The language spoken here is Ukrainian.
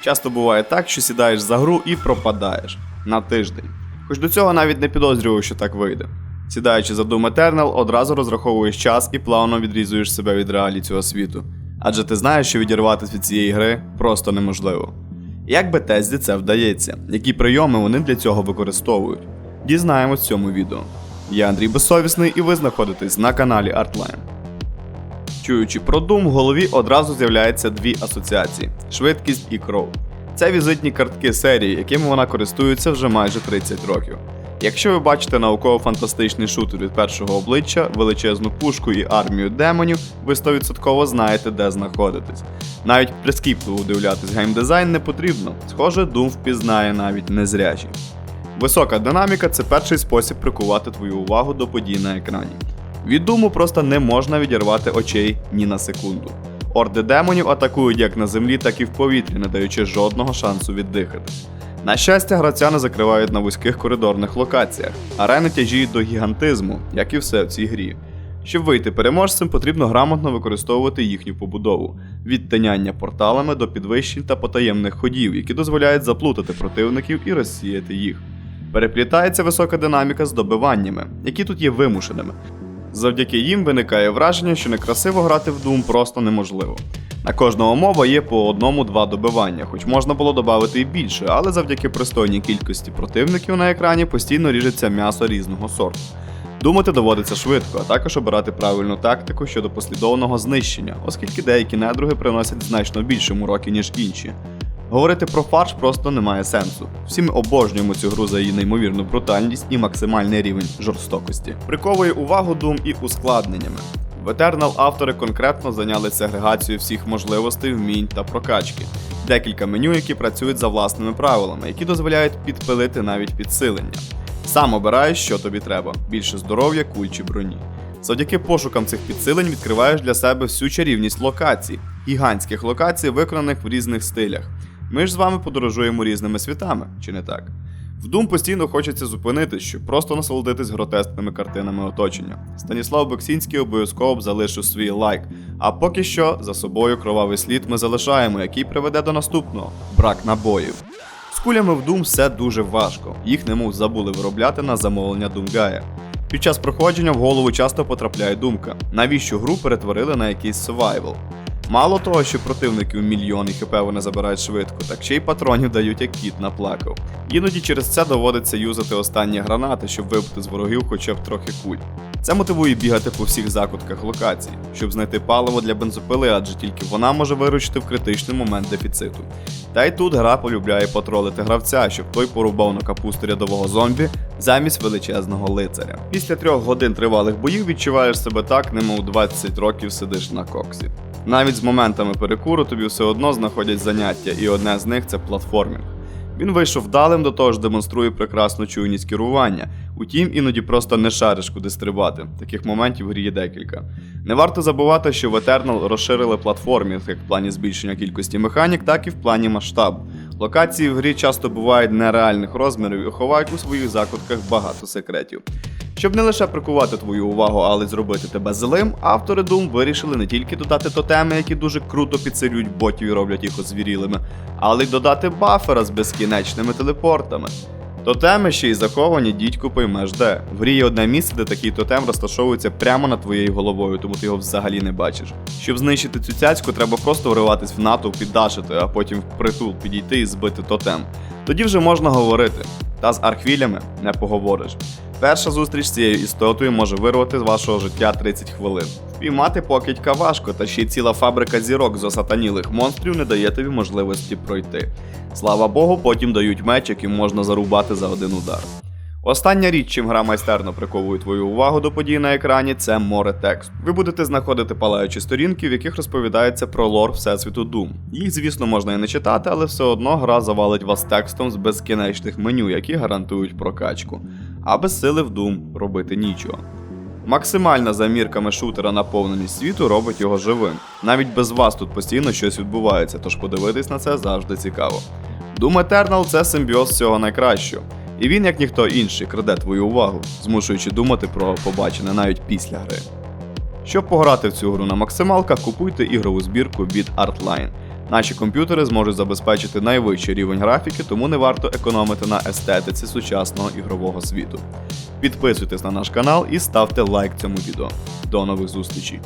Часто буває так, що сідаєш за гру і пропадаєш на тиждень. Хоч до цього навіть не підозрював, що так вийде. Сідаючи за Doom Eternal, одразу розраховуєш час і плавно відрізуєш себе від реалій цього світу. Адже ти знаєш, що відірватися від цієї гри просто неможливо. Як Bethesdy це вдається? Які прийоми вони для цього використовують? Дізнаємось в цьому відео. Я Андрій Безсовісний і ви знаходитесь на каналі Artline. Чуючи про Doom, в голові одразу з'являються дві асоціації: швидкість і кров. Це візитні картки серії, якими вона користується вже майже 30 років. Якщо ви бачите науково-фантастичний шутер від першого обличчя, величезну пушку і армію демонів, ви 100% знаєте, де знаходитесь. Навіть прискіпливо дивлятись геймдизайн не потрібно. Схоже, Doom впізнає навіть незрячий. Висока динаміка це перший спосіб прикувати твою увагу до подій на екрані. Від думу просто не можна відірвати очей ні на секунду. Орди демонів атакують як на землі, так і в повітрі, не даючи жодного шансу віддихати. На щастя, гравця не закривають на вузьких коридорних локаціях. Арени тяжіють до гігантизму, як і все в цій грі. Щоб вийти переможцем, потрібно грамотно використовувати їхню побудову від тиняння порталами до підвищень та потаємних ходів, які дозволяють заплутати противників і розсіяти їх. Переплітається висока динаміка з добиваннями, які тут є вимушеними. Завдяки їм виникає враження, що некрасиво грати в Doom просто неможливо. На кожного моба є по одному-два добивання, хоч можна було додати і більше, але завдяки пристойній кількості противників на екрані постійно ріжеться м'ясо різного сорту. Думати доводиться швидко, а також обирати правильну тактику щодо послідовного знищення, оскільки деякі недруги приносять значно більше муроки, ніж інші. Говорити про фарш просто немає сенсу. Всі ми обожнюємо цю гру за її неймовірну брутальність і максимальний рівень жорстокості. Приковує увагу Doom і ускладненнями. В Eternal автори конкретно зайнялися сегрегацією всіх можливостей, вмінь та прокачки. Декілька меню, які працюють за власними правилами, які дозволяють підпилити навіть підсилення. Сам обираєш, що тобі треба: більше здоров'я, куль чи броні. Завдяки пошукам цих підсилень відкриваєш для себе всю чарівність локацій, гігантських локацій, виконаних в різних стилях. Ми ж з вами подорожуємо різними світами, чи не так? В Doom постійно хочеться зупинитись, щоб просто насолодитись гротескними картинами оточення. Станіслав Бексінський обов'язково б залишив свій лайк. А поки що за собою кровавий слід ми залишаємо, який приведе до наступного брак набоїв. З кулями в Doom все дуже важко, їх немов забули виробляти на замовлення Думгая. Під час проходження в голову часто потрапляє думка, навіщо гру перетворили на якийсь survival. Мало того, що противників мільйон і хп вони забирають швидко, так ще й патронів дають як кіт наплакав. Іноді через це доводиться юзати останні гранати, щоб вибити з ворогів хоча б трохи куль. Це мотивує бігати по всіх закутках локацій, щоб знайти паливо для бензопили, адже тільки вона може виручити в критичний момент дефіциту. Та й тут гра полюбляє потролити гравця, щоб той порубав на капусту рядового зомбі замість величезного лицаря. Після трьох годин тривалих боїв відчуваєш себе так, немов 20 років сидиш на коксі. Навіть з моментами перекуру тобі все одно знаходять заняття, і одне з них це платформінг. Він вийшов вдалим, до того ж демонструє прекрасну чуйність керування. Утім, іноді просто не шариш, куди стрибати. Таких моментів в грі є декілька. Не варто забувати, що в Eternal розширили платформінг як в плані збільшення кількості механік, так і в плані масштабу. Локації в грі часто бувають нереальних розмірів і ховають у своїх закутках багато секретів. Щоб не лише прикувати твою увагу, але й зробити тебе злим, автори Doom вирішили не тільки додати тотеми, які дуже круто підсилюють ботів і роблять їх озвірілими, але й додати бафера з безкінечними телепортами. Тотеми ще й заховані дідьку поймеш де. В грі є одне місце, де такий тотем розташовується прямо над твоєю головою, тому ти його взагалі не бачиш. Щоб знищити цю цяцьку, треба просто вриватись в натовп, піддашити, а потім в притул підійти і збити тотем. Тоді вже можна говорити. Та з архвілями не поговориш. Перша зустріч з цією істотою може вирвати з вашого життя 30 хвилин. Впіймати покидька важко, та ще й ціла фабрика зірок з осатанілих монстрів не дає тобі можливості пройти. Слава Богу, потім дають меч, яким можна зарубати за один удар. Остання річ, чим гра майстерно приковує твою увагу до подій на екрані, це море тексту. Ви будете знаходити палаючі сторінки, в яких розповідається про лор Всесвіту Doom. Їх, звісно, можна і не читати, але все одно гра завалить вас текстом з безкінечних меню, які гарантують прокачку. А без сили в Doom робити нічого. Максимальна за мірками шутера наповненість світу робить його живим. Навіть без вас тут постійно щось відбувається, тож подивитись на це завжди цікаво. Doom Eternal – це симбіоз всього найкращого. І він, як ніхто інший, краде твою увагу, змушуючи думати про побачене навіть після гри. Щоб пограти в цю гру на максималках, купуйте ігрову збірку від Artline. Наші комп'ютери зможуть забезпечити найвищий рівень графіки, тому не варто економити на естетиці сучасного ігрового світу. Підписуйтесь на наш канал і ставте лайк цьому відео. До нових зустрічей!